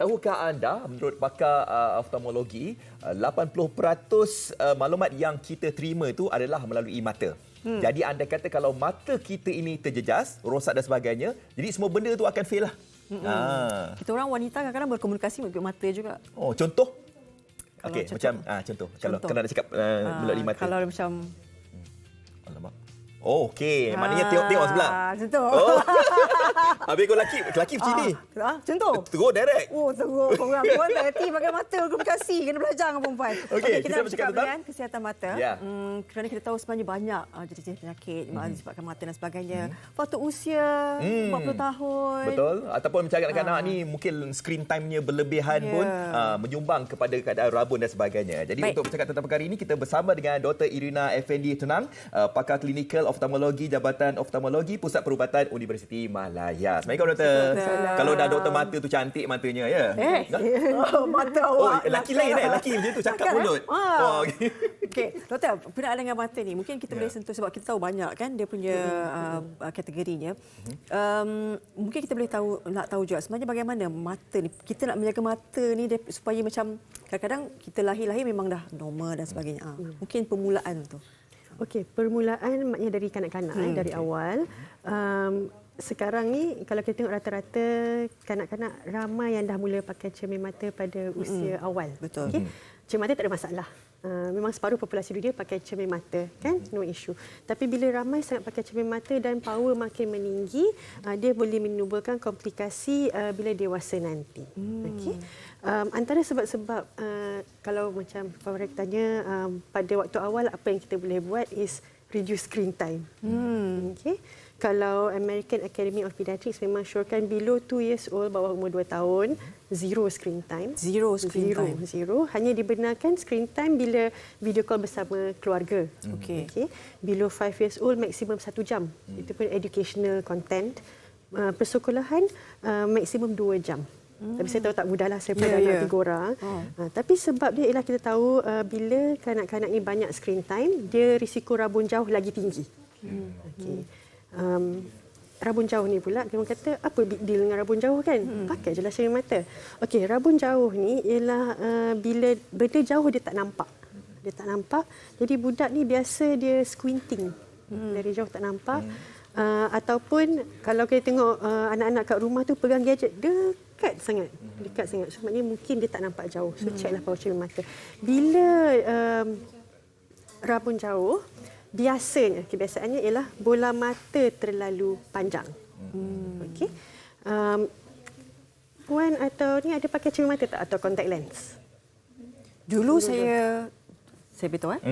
tahukah anda menurut pakar uh, oftalmologi uh, 80% uh, maklumat yang kita terima itu adalah melalui mata. Hmm. Jadi anda kata kalau mata kita ini terjejas, rosak dan sebagainya, jadi semua benda itu akan fail lah. Hmm. Ah. Kita orang wanita kadang-kadang berkomunikasi melalui mata juga. Oh, contoh? Okey, macam ah contoh. contoh. Kalau kena nak cakap uh, melalui mata. Kalau macam. Oh, okey. Maknanya tengok tengok sebelah. Ah, Contoh. Oh. Habis kau lelaki, lelaki macam ni. Ah, contoh. Terus direct. Oh, teruk. Korang pun tak hati pakai mata komunikasi. Kena belajar dengan perempuan. Okey, Okey, kita kita, nak bercakap tentang- kesihatan mata. Ya. Hmm, kerana kita tahu sebenarnya banyak uh, jenis-jenis penyakit mm disebabkan mata dan sebagainya. Faktor usia, Hmm. 40 tahun. Betul. Ataupun macam kanak-kanak ni mungkin screen time-nya berlebihan Ya. pun uh, menyumbang kepada keadaan rabun dan sebagainya. Jadi Baik. untuk bercakap tentang perkara ini kita bersama dengan Dr. Irina Effendi Tunang, uh, pakar klinikal oftalmologi Jabatan Oftalmologi Pusat Perubatan Universiti Malaya. Assalamualaikum doktor. Kalau dah doktor mata tu cantik matanya ya. Eh, oh, mata Oh, awak. laki lain eh, laki macam tu cakap Takkan, mulut. Eh? Ah. Oh, okey. Okey, doktor, berkenaan dengan mata ni, mungkin kita Ya. boleh sentuh sebab kita tahu banyak kan dia punya uh, uh, kategorinya. Um, mungkin kita boleh tahu nak tahu juga sebenarnya bagaimana mata ni. Kita nak menjaga mata ni dia, supaya macam kadang-kadang kita lahir-lahir memang dah normal dan sebagainya. Ah, mungkin permulaan tu. Okey, permulaan maknanya dari kanak-kanak hmm, eh, dari awal. Um, sekarang ni kalau kita tengok rata-rata kanak-kanak ramai yang dah mula pakai cermin mata pada usia hmm. awal. Betul. Okey. Cermin mata tak ada masalah. Uh, memang separuh populasi dunia pakai cermin mata kan? No issue. Tapi bila ramai sangat pakai cermin mata dan power makin meninggi uh, dia boleh menimbulkan komplikasi uh, bila dewasa nanti. Hmm. okey? Um, antara sebab-sebab uh, kalau macam Fawrek tanya um, pada waktu awal apa yang kita boleh buat is reduce screen time. Hmm. okey kalau American Academy of Pediatrics memang syorkan below 2 years old bawah umur 2 tahun zero screen time Zero screen zero, time. Zero. Hanya dibenarkan screen time bila video call bersama keluarga. Okey. Okay. Below 5 years old maksimum 1 jam. Hmm. Itu pun educational content. Uh, persekolahan uh, maksimum 2 jam. Hmm. Tapi saya tahu tak mudahlah saya pada Ya, yeah, anak ya. tiga orang. Oh. Uh, tapi sebab dia ialah kita tahu uh, bila kanak-kanak ni banyak screen time, dia risiko rabun jauh lagi tinggi. Hmm. Okay. Um, rabun jauh ni pula dia kata apa big deal dengan rabun jauh kan? Hmm. pakai je lah cermin mata. Okey rabun jauh ni ialah uh, bila benda jauh dia tak nampak. Dia tak nampak. Jadi budak ni biasa dia squinting. Hmm. dari jauh tak nampak. Hmm. uh, ataupun kalau kita tengok uh, anak-anak kat rumah tu pegang gadget dekat sangat. Dekat sangat. So maknanya mungkin dia tak nampak jauh. So check lah power cermin mata. Bila um, rabun jauh biasanya kebiasaannya ialah bola mata terlalu panjang. Hmm. Okey. Um, puan atau ni ada pakai cermin mata tak atau contact lens? Dulu saya saya beritahu eh.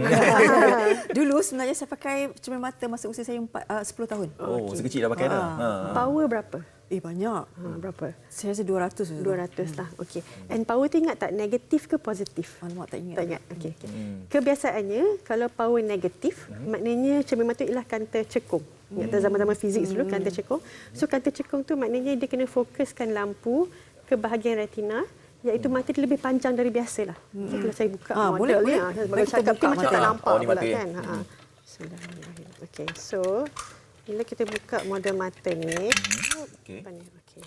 Dulu sebenarnya saya pakai cermin mata masa usia saya 4, uh, 10 tahun. Oh, sekecil dah pakai dah. Ha. Power berapa? Eh banyak. Ha, berapa? Saya rasa 200 dulu. 200 lah. Okey. And power tu ingat tak negatif ke positif? Alamak tak ingat. Tak ingat. Okey. Okay. Kebiasaannya kalau power negatif, maknanya cermin mata ialah kanta cekung. Ingat tak zaman-zaman fizik dulu kanta cekung. So kanta cekung tu maknanya dia kena fokuskan lampu ke bahagian retina iaitu mata dia lebih panjang dari biasa lah. Okay, kalau saya buka Ah, model boleh, ni, boleh. ah, Boleh kita cakap buka tu macam mata. tak nampak Oh, ni pula mata, kan. Ha. Bismillahirrahmanirrahim. Okey, so bila kita buka model mata ni, Okey. apa ni? Okey.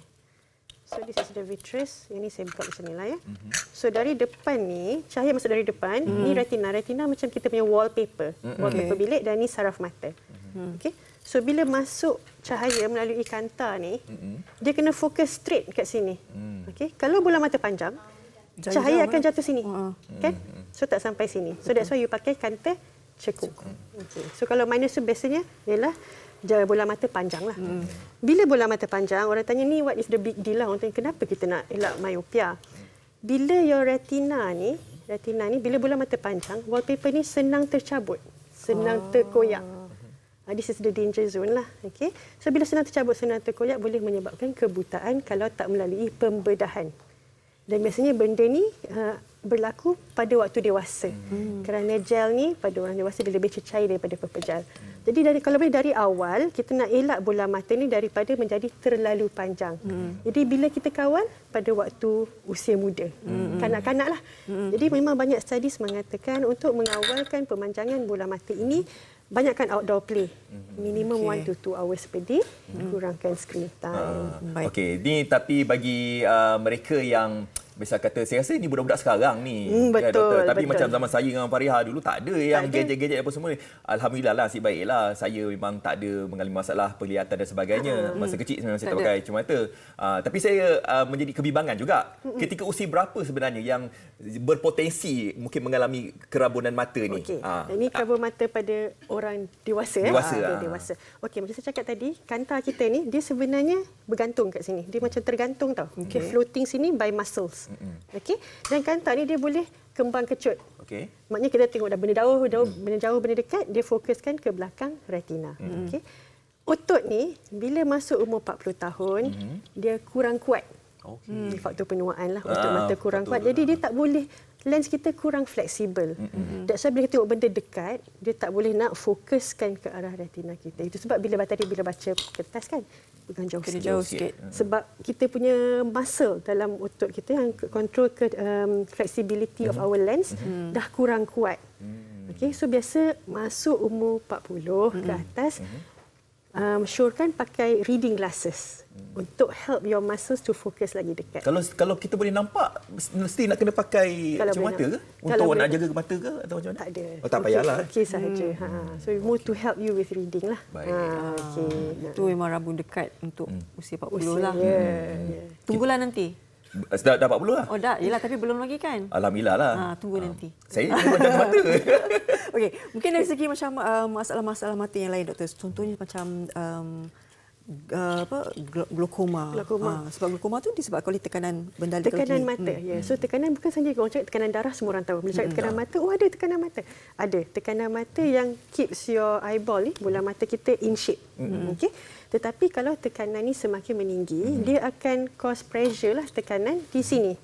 So this is the vitreous. Yang ni saya buka macam ni lah ya. So dari depan ni, cahaya masuk dari depan. Ni retina. Retina macam kita punya wallpaper. Wallpaper Okay. bilik dan ni saraf mata. Okey. So bila masuk cahaya melalui kanta ni, dia kena fokus straight kat sini. Okey. Kalau bola mata panjang, Jauh-jauh, cahaya eh? akan jatuh sini. Ha. Kan? So tak sampai sini. So that's why you pakai kanta cekung. Okay. So kalau minus tu biasanya ialah bola mata panjang lah. Hmm. Bila bola mata panjang, orang tanya ni what is the big deal lah. Orang tanya kenapa kita nak elak myopia. Bila your retina ni, retina ni bila bola mata panjang, wallpaper ni senang tercabut. Senang terkoyak. Uh, this is the danger zone lah. Okay. So bila senang tercabut, senang terkoyak boleh menyebabkan kebutaan kalau tak melalui pembedahan. Dan biasanya benda ni uh, berlaku pada waktu dewasa. Hmm. Kerana gel ni pada orang dewasa dia lebih cecair daripada pepejal. Hmm. Jadi dari kalau boleh dari awal kita nak elak bola mata ni daripada menjadi terlalu panjang. Hmm. Jadi bila kita kawal pada waktu usia muda. Hmm. Kanak-kanak lah. Hmm. Jadi memang banyak studies mengatakan untuk mengawalkan pemanjangan bola mata ini banyakkan outdoor play. Minimum Okey. 1 to 2 hours per day. Kurangkan screen time. Baik. Okey, ni tapi bagi uh, mereka yang Misal kata, saya rasa ni budak-budak sekarang ni. Hmm, kan, betul, doktor? Tapi betul. macam zaman saya dengan Fariha dulu tak ada yang gadget-gadget apa semua. ni. Alhamdulillah lah, nasib baiklah. Saya memang tak ada mengalami masalah penglihatan dan sebagainya. Masa kecil memang saya tak Tak pakai cermata. Uh, tapi saya uh, menjadi kebimbangan juga. Ketika usia berapa sebenarnya yang berpotensi mungkin mengalami kerabunan mata ni? Okey. Ah. Ini kabur mata pada orang dewasa. eh? Dewasa, dia dewasa. Okey, macam saya cakap tadi, kantar kita ni dia sebenarnya bergantung kat sini. Dia macam tergantung tau. Okay. floating sini by muscles. Okey. Dan kantar ni dia boleh kembang kecut. Okey. Maknanya kita tengok dah benda jauh, jauh benda jauh, benda dekat, dia fokuskan ke belakang retina. Okey. Otot ni bila masuk umur 40 tahun, dia kurang kuat. Okey. Hmm, faktor penuaan lah untuk Ah, mata kurang kuat. Jadi dia tak boleh lens kita kurang fleksibel. Mm-hmm. That's why bila kita tengok benda dekat, dia tak boleh nak fokuskan ke arah retina kita. Itu sebab bila tadi bila baca kertas kan, pegang jauh Kena sikit. jauh sikit. Sebab kita punya muscle dalam otot kita yang control ke um, flexibility of our lens dah kurang kuat. Okay, so biasa masuk umur 40 ke atas, um, syorkan pakai reading glasses untuk help your muscles to focus lagi dekat. Kalau kalau kita boleh nampak mesti nak kena pakai Kalau cermata boleh ke? Untuk kalau nak jaga mata ke atau macam mana? Tak ada. Oh tak payahlah. Okey okay sahaja. Ha. So more to help you with reading lah. Baik. Ha, okey. Itu memang rabun dekat untuk usia 40 Usia, lah. ya, ya. Tunggulah nanti. Dah, dah 40 lah. Oh dah, yelah tapi belum lagi kan? Alhamdulillah lah. Ha, tunggu nanti. Saya jaga mata. Okey, mungkin dari segi macam uh, masalah-masalah mata yang lain doktor. Contohnya macam um, uh, apa glaukoma. Glaukoma. Ah, sebab glaukoma tu disebabkan oleh tekanan benda Tekanan mata. Ya. So tekanan bukan saja orang cakap tekanan darah semua orang tahu. Bila cakap tekanan mata, oh ada tekanan mata. Ada tekanan mata yang keeps your eyeball ni bola mata kita in shape. Okey. Tetapi kalau tekanan ni semakin meninggi, dia akan cause pressure lah tekanan di sini.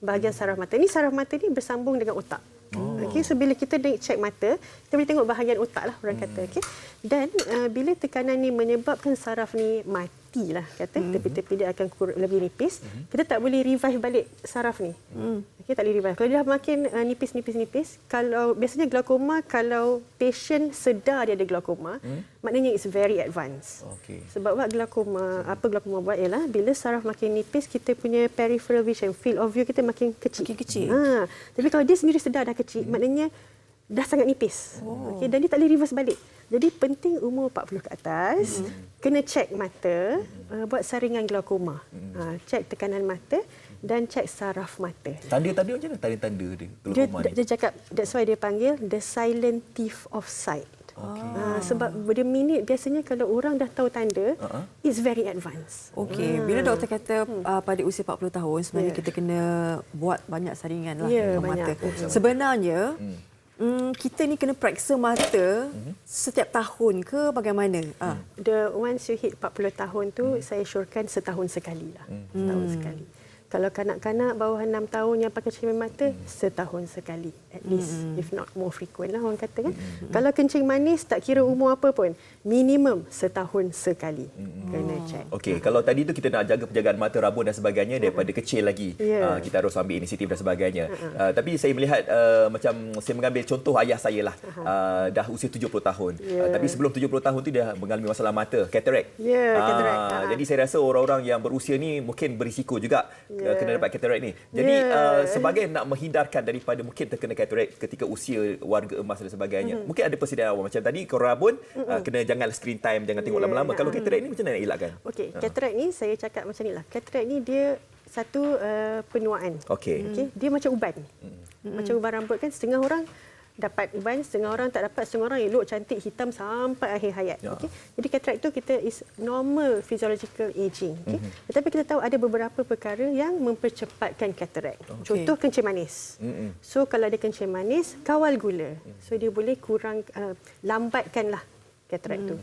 Bahagian saraf mata. Ini saraf mata ni bersambung dengan otak. Oh. Okey, so bila kita de- check mata, kita boleh tengok bahagian otak lah orang kata. Okey. Dan uh, bila tekanan ni menyebabkan saraf ni mati lah kata, tepi-tepi dia akan kur- lebih nipis, kita tak boleh revive balik saraf ni. Okey, tak boleh revive. Kalau dia dah makin uh, nipis-nipis-nipis, kalau biasanya glaukoma kalau patient sedar dia ada glaukoma, maknanya it's very advanced. Okey. Sebab buat glaukoma, apa glaukoma buat ialah bila saraf makin nipis, kita punya peripheral vision, field of view kita makin kecil. Makin kecil. Ha, tapi kalau dia sendiri sedar dah kecil, maknanya dah sangat nipis. Oh. Okey, dan dia tak boleh reverse balik. Jadi penting umur 40 ke atas, kena check mata, uh, buat saringan glaukoma. Ha, check tekanan mata dan check saraf mata. Tanda-tanda macam mana tanda-tanda dia? Dia, Glaukoma dia, ni. dia cakap, that's why dia panggil the silent thief of sight. Okay. Ha, sebab pada minit biasanya kalau orang dah tahu tanda, Uh-uh. it's very advanced. Okey, bila doktor kata uh, pada usia 40 tahun sebenarnya Ya. kita kena buat banyak saringan lah banyak. mata. Betul. Sebenarnya mm, kita ni kena periksa mata setiap tahun ke bagaimana? Ah. The once you hit 40 tahun tu saya syorkan setahun sekali lah. Setahun sekali. Kalau kanak-kanak bawah 6 tahun yang pakai cermin mata setahun sekali at least if not more frequent lah orang kata kan. Kalau kencing manis tak kira umur apa pun minimum setahun sekali kena check. Okey, kalau tadi tu kita nak jaga penjagaan mata, rabun dan sebagainya daripada kecil lagi. Ya. Uh, kita harus ambil inisiatif dan sebagainya. Uh, tapi saya melihat uh, macam saya mengambil contoh ayah saya lah. Uh, dah usia 70 tahun. Uh, Ya. tapi sebelum 70 tahun tu dia mengalami masalah mata, cataract. Ya, Ah, cataract. Ah. Jadi saya rasa orang-orang yang berusia ni mungkin berisiko juga Ya. Uh, kena dapat cataract ni. Jadi Ya. uh, sebagai nak menghindarkan daripada mungkin terkena cataract ketika usia warga emas dan sebagainya. Mhm. Mungkin ada persediaan awal macam tadi kalau rabun uh, kena jangan screen time, jangan tengok Ya. lama-lama. Kalau cataract ni macam mana nak elakkan? Okey, cataract ni saya cakap macam ni lah. Cataract ni dia satu uh, penuaan. Okey. Okey, dia macam uban. Macam uban rambut kan setengah orang dapat uban, setengah orang tak dapat, setengah orang elok cantik hitam sampai akhir hayat. Ya. Okey. Jadi cataract tu kita is normal physiological aging, okey. Tetapi kita tahu ada beberapa perkara yang mempercepatkan cataract. Contoh kencing manis. Mm-mm. So kalau ada kencing manis, kawal gula. So dia boleh kurang uh, lambatkanlah cataract tu.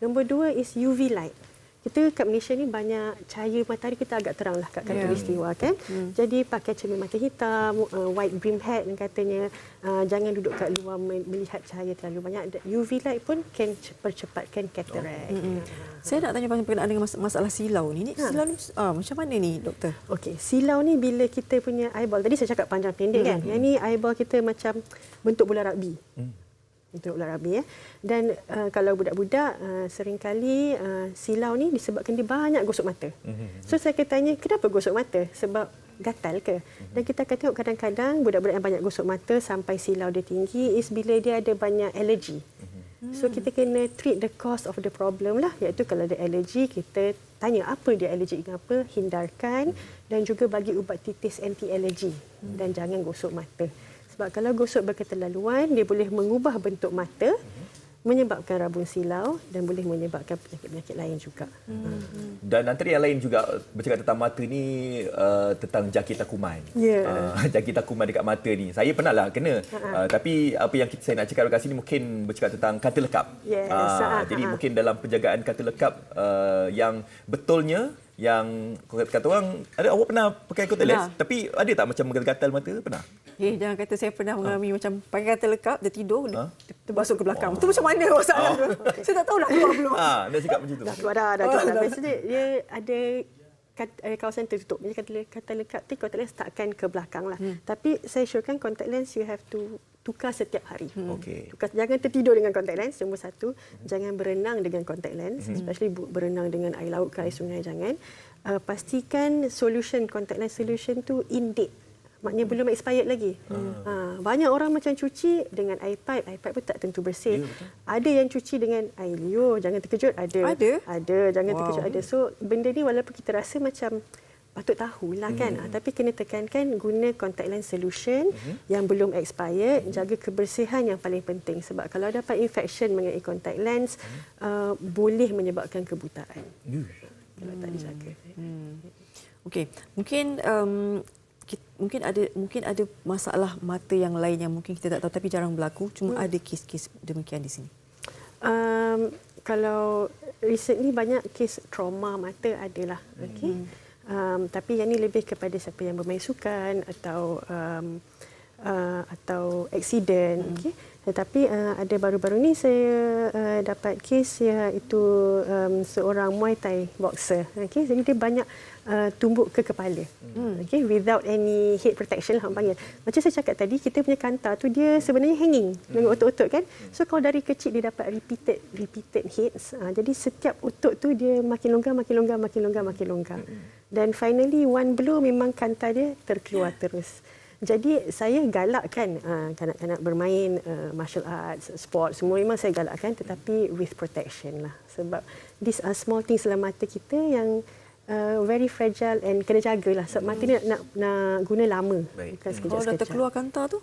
Nombor dua is UV light. Kita kat Malaysia ni banyak cahaya matahari kita agak terang lah kat Khatulistiwa kan. Jadi pakai cermin mata hitam, uh, white brim hat yang katanya uh, jangan duduk kat luar me- melihat cahaya terlalu banyak. UV light pun can ce- percepatkan cataract. Saya nak tanya pasal berkenaan dengan mas- masalah silau ni. Ni Ha. silau ni ah, macam mana ni doktor? Okey, silau ni bila kita punya eyeball. Tadi saya cakap panjang pendek kan. Yang ni eyeball kita macam bentuk bola rugby. Untuk ular rabi ya. Dan uh, kalau budak-budak uh, seringkali uh, silau ni disebabkan dia banyak gosok mata. So saya akan tanya kenapa gosok mata? Sebab gatal ke? Dan kita akan tengok kadang-kadang budak-budak yang banyak gosok mata sampai silau dia tinggi is bila dia ada banyak alergi. So kita kena treat the cause of the problem lah iaitu kalau ada alergi kita tanya apa dia alergi dengan apa hindarkan dan juga bagi ubat titis anti alergi dan jangan gosok mata. Sebab kalau gosok berketerlaluan dia boleh mengubah bentuk mata menyebabkan rabun silau dan boleh menyebabkan penyakit-penyakit lain juga. Hmm. Dan antara yang lain juga bercakap tentang mata ni uh, tentang jangkita kuman. Ya. Uh, jangkita kuman dekat mata ni. Saya pernah lah kena. Uh, tapi apa yang kita, saya nak cakap dekat sini mungkin bercakap tentang kata lekap. Yes. Uh, Uh-huh. jadi mungkin dalam penjagaan kata lekap uh, yang betulnya yang kata orang ada awak pernah pakai contact lens tapi ada tak macam gatal mata pernah Eh, jangan kata saya pernah mengalami macam pakai kata lekap, dia tidur, Ha? dia terbasuh ke belakang. Itu macam mana masalah tu? Saya tak tahu nak keluar belum. ah nak cakap macam tu Dah keluar dah, dah keluar dah. Biasanya dia ada kat, eh, kawasan tertutup. Jadi kata, kata lekat tu contact lens takkan ke belakang lah. Hmm. Tapi saya syorkan contact lens you have to tukar setiap hari. Hmm. Okey. Tukar, jangan tertidur dengan contact lens, nombor satu. Jangan berenang dengan contact lens, Hmm. especially berenang dengan air laut ke air sungai, jangan. Uh, pastikan solution, contact lens solution tu in date. Maknanya belum expired lagi. Hmm. Ha, banyak orang macam cuci dengan air pipe, air pipe pun tak tentu bersih. Ya, betul. ada yang cuci dengan air liur, jangan terkejut, ada. Ada? Ada, jangan Wow. terkejut ada. So benda ni walaupun kita rasa macam patut tahulah kan. Hmm. tapi kena tekankan guna contact lens solution hmm. yang belum expired, jaga kebersihan yang paling penting sebab kalau dapat infection mengenai contact lens hmm. uh, boleh menyebabkan kebutaan. Yush. Kalau tak dijaga. Okey, mungkin um, kita, mungkin ada mungkin ada masalah mata yang lain yang mungkin kita tak tahu tapi jarang berlaku. Cuma Hmm. ada kes-kes demikian di sini. Um, kalau recently banyak kes trauma mata adalah okey. Um, tapi yang ni lebih kepada siapa yang bermain sukan atau um, uh, atau accident okey. Tetapi uh, ada baru-baru ni saya uh, dapat kes iaitu um, seorang Muay Thai boxer okey. Jadi dia banyak uh, tumbuk ke kepala. Hmm. Okey without any head protection lah orang panggil. Macam saya cakap tadi kita punya kanta tu dia sebenarnya hanging dengan otot-otot kan. So kalau dari kecil dia dapat repeated repeated hits. Uh, jadi setiap otot tu dia makin longgar makin longgar makin longgar makin longgar. Dan finally one blow memang kanta dia terkeluar terus. Jadi saya galakkan uh, kanak-kanak bermain uh, martial arts, sport semua memang saya galakkan tetapi with protection lah. Sebab these are small things dalam mata kita yang uh, very fragile and kena jagalah. Sebab mata ni nak, nak, nak guna lama. Baik. Bukan Kalau dah sekejap-sekejap. terkeluar kanta tu,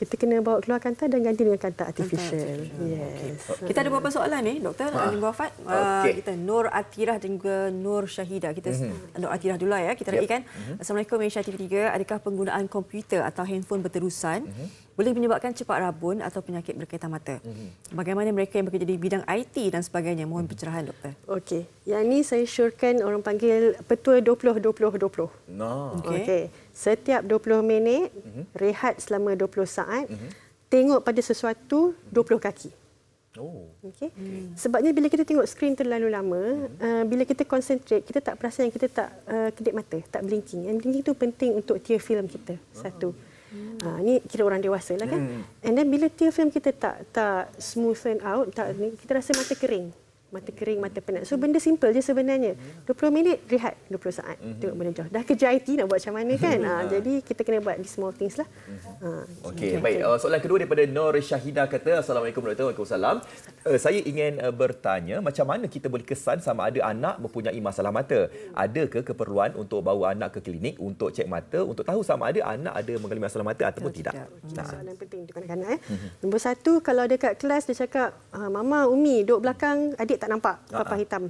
Kita kena bawa keluar kanta dan ganti dengan kanta artificial. Yes. kita ada beberapa soalan ni, Doktor ha. Lim Wafat. Uh, Okey. kita Nur Atirah dan juga Nur Syahida. Kita mm-hmm. Nur Atirah dulu lah ya. Kita Yep. yep. mm-hmm. Assalamualaikum Malaysia TV3. Adakah penggunaan komputer atau handphone berterusan mm-hmm. Boleh menyebabkan cepat rabun atau penyakit berkaitan mata? Mm-hmm. Bagaimana mereka yang bekerja di bidang IT dan sebagainya? Mohon pencerahan, Doktor. Okey. Yang ni saya syorkan orang panggil petua 20-20-20. no Okey. Okey. Okay. Setiap 20 minit, Mhm. rehat selama 20 saat, tengok pada sesuatu 20 kaki. oh Okey. Hmm. Sebabnya bila kita tengok skrin terlalu lama, uh, bila kita concentrate, kita tak perasan yang kita tak uh, kedip mata, tak blinking. Yang blinking tu penting untuk tear film kita. Satu. Ha, ni kira orang dewasa lah kan. And then bila tear film kita tak tak smoothen out, tak ni, kita rasa mata kering. Mata kering, mata penat. So benda simple je sebenarnya. 20 minit rehat 20 saat. Tengok benda jauh. Dah kerja IT nak buat macam mana kan? ha, jadi kita kena buat the small things lah. Ha, Okey, baik. Uh, soalan kedua daripada Nur Syahida kata, Assalamualaikum warahmatullahi wabarakatuh. Uh, saya ingin uh, bertanya, macam mana kita boleh kesan sama ada anak mempunyai masalah mata? Adakah keperluan untuk bawa anak ke klinik untuk cek mata untuk tahu sama ada anak ada mengalami masalah mata ataupun tidak? Nah. Soalan penting untuk kanak-kanak. Eh. Nombor satu, kalau dekat kelas dia cakap, Mama, Umi, duduk belakang, adik tak nampak papan hitam.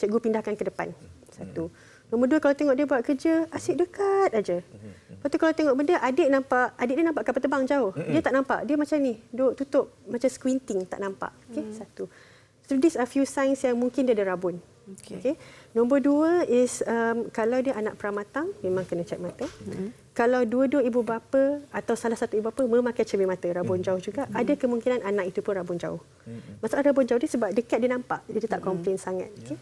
Cikgu pindahkan ke depan. Satu. Nombor dua, kalau tengok dia buat kerja, asyik dekat aja. Lepas tu kalau tengok benda, adik nampak, adik dia nampak kapal terbang jauh. Dia tak nampak. Dia macam ni, duduk tutup, macam squinting, tak nampak. Okay, satu. So these are few signs yang mungkin dia ada rabun. Okey. Okay. Nombor dua is um, kalau dia anak pramatang, memang kena cek mata. Mm-hmm. Kalau dua-dua ibu bapa atau salah satu ibu bapa memakai cermin mata, rabun jauh juga, mm-hmm. ada kemungkinan anak itu pun rabun jauh. Mm-hmm. Masalah rabun jauh dia sebab dekat dia nampak, jadi dia tak komplain sangat. Okay.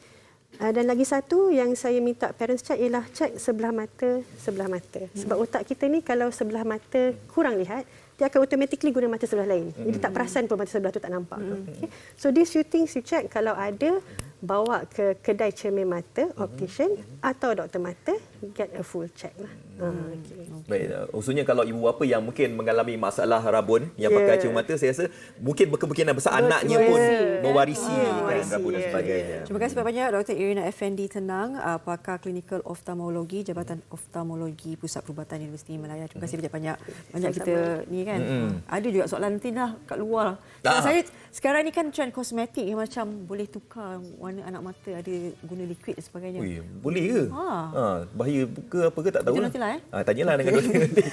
Uh, dan lagi satu yang saya minta parents check ialah check sebelah mata, sebelah mata. Sebab otak kita ni kalau sebelah mata kurang lihat, dia akan automatically guna mata sebelah lain. Jadi tak perasan pun mata sebelah tu tak nampak. Okay. So these few things you check kalau ada bawa ke kedai cermin mata, optician atau doktor mata, get a full check lah. Uh, okay. Baik, uh, khususnya kalau ibu bapa yang mungkin mengalami masalah rabun yang Ya. pakai cermin mata, saya rasa mungkin berkemungkinan besar Betul. anaknya pun Ya. mewarisi Ya, kan, mewarisi, rabun dan ya, sebagainya. Terima kasih banyak Dr. Irina Effendi Tenang, uh, pakar klinikal oftalmologi Jabatan Oftalmologi Pusat Perubatan Universiti Malaya. Terima kasih banyak-banyak. Banyak kita ni kan. Ada juga soalan nanti dah kat luar. Ah. Saya sekarang ni kan trend kosmetik yang macam boleh tukar warna anak mata, ada guna liquid dan sebagainya. Ui, boleh ke? Ha. Ha, bahaya ke apa ke tak tahu. Kita nantilah, eh. Ha, tanyalah dengan doktor nanti.